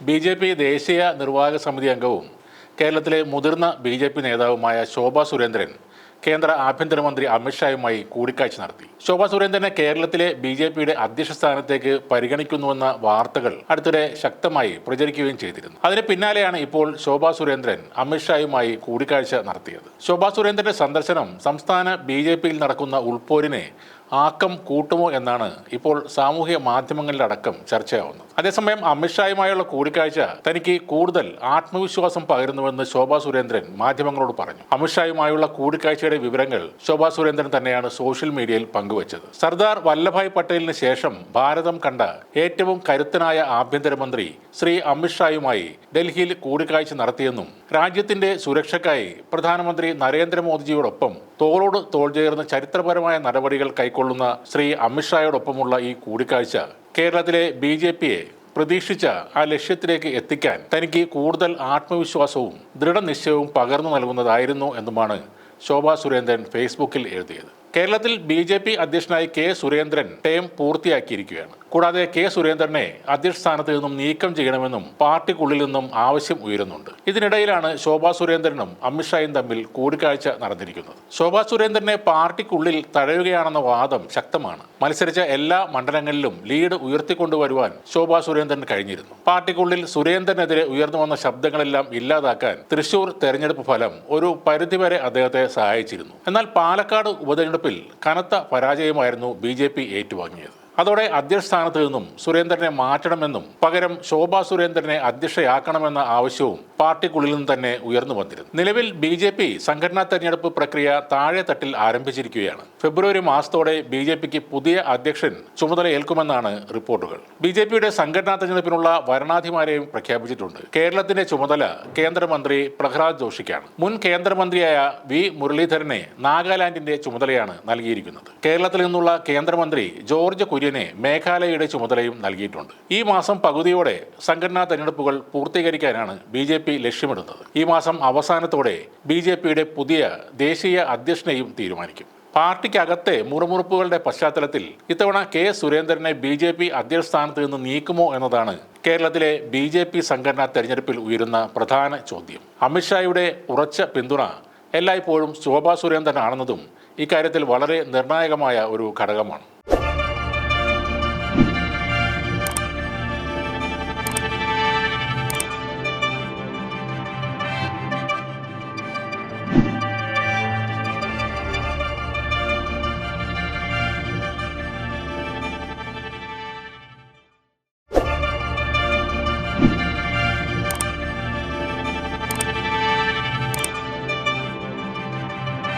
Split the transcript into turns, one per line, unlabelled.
B J P ദേശീയ നിർവാഹക സമിതി അംഗവും കേരളത്തിലെ മുതിർന്ന ബി ജെ പി നേതാവുമായ ശോഭ സുരേന്ദ്രൻ കേന്ദ്ര ആഭ്യന്തരമന്ത്രി അമിത്ഷായുമായി കൂടിക്കാഴ്ച നടത്തി. ശോഭാ സുരേന്ദ്രനെ കേരളത്തിലെ ബി ജെ പിയുടെ അധ്യക്ഷ സ്ഥാനത്തേക്ക് പരിഗണിക്കുന്നുവെന്ന വാർത്തകൾ അടുത്തിടെ ശക്തമായി പ്രചരിക്കുകയും ചെയ്തിരുന്നു. അതിന് പിന്നാലെയാണ് ഇപ്പോൾ ശോഭാ സുരേന്ദ്രൻ അമിത്ഷായുമായി കൂടിക്കാഴ്ച നടത്തിയത്. ശോഭാ സുരേന്ദ്രന്റെ സന്ദർശനം സംസ്ഥാന ബി ജെ പിയിൽ നടക്കുന്ന ഉൾപോരിനെ ആക്കം കൂട്ടുമോ എന്നാണ് ഇപ്പോൾ സാമൂഹിക മാധ്യമങ്ങളിലടക്കം ചർച്ചയാവുന്നത്. അതേസമയം അമിത്ഷായുമായുള്ള കൂടിക്കാഴ്ച തനിക്ക് കൂടുതൽ ആത്മവിശ്വാസം പകരുന്നുവെന്ന് ശോഭാ സുരേന്ദ്രൻ മാധ്യമങ്ങളോട് പറഞ്ഞു. അമിത്ഷായുമായുള്ള കൂടിക്കാഴ്ചയുടെ വിവരങ്ങൾ ശോഭാ സുരേന്ദ്രൻ തന്നെയാണ് സോഷ്യൽ മീഡിയയിൽ പങ്കുവച്ചത്. സർദാർ വല്ലഭായ് പട്ടേലിന് ശേഷം ഭാരതം കണ്ട ഏറ്റവും കരുത്തനായ ആഭ്യന്തരമന്ത്രി ശ്രീ അമിത്ഷായുമായി ഡൽഹിയിൽ കൂടിക്കാഴ്ച നടത്തിയെന്നും രാജ്യത്തിന്റെ സുരക്ഷയ്ക്കായി പ്രധാനമന്ത്രി നരേന്ദ്രമോദിജിയോടൊപ്പം തോളോട് തോൾ ചേർന്ന് ചരിത്രപരമായ നടപടികൾ കൈക്കൊള്ളുന്ന ശ്രീ അമിത്ഷായോടൊപ്പമുള്ള ഈ കൂടിക്കാഴ്ച കേരളത്തിലെ ബി ജെ പിയെ പ്രതീക്ഷിച്ച ആ ലക്ഷ്യത്തിലേക്ക് എത്തിക്കാൻ തനിക്ക് കൂടുതൽ ആത്മവിശ്വാസവും ദൃഢനിശ്ചയവും പകർന്നു നൽകുന്നതായിരുന്നു എന്നുമാണ് ശോഭാ സുരേന്ദ്രൻ ഫേസ്ബുക്കിൽ എഴുതിയത്. കേരളത്തിൽ ബി ജെ പി അധ്യക്ഷനായി കെ സുരേന്ദ്രൻ ടേം പൂർത്തിയാക്കിയിരിക്കുകയാണ്. കൂടാതെ കെ സുരേന്ദ്രനെ അധ്യക്ഷ സ്ഥാനത്ത് നിന്നും നീക്കം ചെയ്യണമെന്നും പാർട്ടിക്കുള്ളിൽ നിന്നും ആവശ്യം ഉയരുന്നുണ്ട്. ഇതിനിടയിലാണ് ശോഭാ സുരേന്ദ്രനും അമിത്ഷായും തമ്മിൽ കൂടിക്കാഴ്ച നടന്നിരിക്കുന്നത്. ശോഭാ സുരേന്ദ്രനെ പാർട്ടിക്കുള്ളിൽ തഴയുകയാണെന്ന വാദം ശക്തമാണ്. മത്സരിച്ച എല്ലാ മണ്ഡലങ്ങളിലും ലീഡ് ഉയർത്തിക്കൊണ്ടുവരുവാൻ ശോഭാ സുരേന്ദ്രൻ കഴിഞ്ഞിരുന്നു. പാർട്ടിക്കുള്ളിൽ സുരേന്ദ്രനെതിരെ ഉയർന്നു വന്ന ശബ്ദങ്ങളെല്ലാം ഇല്ലാതാക്കാൻ തൃശൂർ തെരഞ്ഞെടുപ്പ് ഫലം ഒരു പരിധിവരെ അദ്ദേഹത്തെ സഹായിച്ചിരുന്നു. എന്നാൽ പാലക്കാട് ഉപതെരഞ്ഞെടുപ്പിൽ കനത്ത പരാജയമായിരുന്നു ബി ഏറ്റുവാങ്ങിയത്. അതോടെ അധ്യക്ഷ സ്ഥാനത്ത് നിന്നും സുരേന്ദ്രനെ മാറ്റണമെന്നും പകരം ശോഭാ സുരേന്ദ്രനെ അധ്യക്ഷയാക്കണമെന്ന ആവശ്യവും പാർട്ടിക്കുള്ളിൽ നിന്ന് തന്നെ ഉയർന്നു വന്നിരുന്നു. നിലവിൽ ബി ജെ പി സംഘടനാ തെരഞ്ഞെടുപ്പ് പ്രക്രിയ താഴെ തട്ടിൽ ആരംഭിച്ചിരിക്കുകയാണ്. ഫെബ്രുവരി മാസത്തോടെ ബി ജെ പിക്ക് പുതിയ അധ്യക്ഷൻ ചുമതലയേൽക്കുമെന്നാണ് റിപ്പോർട്ടുകൾ. ബി ജെ പിയുടെ സംഘടനാ തെരഞ്ഞെടുപ്പിനുള്ള വരണാധിമാരെയും പ്രഖ്യാപിച്ചിട്ടുണ്ട്. കേരളത്തിന്റെ ചുമതല കേന്ദ്രമന്ത്രി പ്രഹ്ലാദ് ജോഷിക്കാണ്. മുൻ കേന്ദ്രമന്ത്രിയായ വി മുരളീധരനെ നാഗാലാൻഡിന്റെ ചുമതലയാണ് നൽകിയിരിക്കുന്നത്. കേരളത്തിൽ നിന്നുള്ള കേന്ദ്രമന്ത്രി ജോർജ് കുര്യനെ മേഘാലയയുടെ ചുമതലയും നൽകിയിട്ടുണ്ട്. ഈ മാസം പകുതിയോടെ സംഘടനാ തെരഞ്ഞെടുപ്പുകൾ പൂർത്തീകരിക്കാനാണ് ബി ജെ പി ലക്ഷ്യമിടുന്നത്. ഈ മാസം അവസാനത്തോടെ ബി ജെ പിയുടെ പുതിയ ദേശീയ അധ്യക്ഷനെയും തീരുമാനിക്കും. പാർട്ടിക്കകത്തെ മുറുമുറുപ്പുകളുടെ പശ്ചാത്തലത്തിൽ ഇത്തവണ കെ സുരേന്ദ്രനെ ബി ജെ പി അധ്യക്ഷ സ്ഥാനത്ത് നിന്ന് നീക്കുമോ എന്നതാണ് കേരളത്തിലെ ബി ജെ പി സംഘടനാ തെരഞ്ഞെടുപ്പിൽ ഉയരുന്ന പ്രധാന ചോദ്യം. അമിത്ഷായുടെ ഉറച്ച പിന്തുണ എല്ലായ്പ്പോഴും ശോഭാ സുരേന്ദ്രനാണെന്നതും ഇക്കാര്യത്തിൽ വളരെ നിർണായകമായ ഒരു ഘടകമാണ്.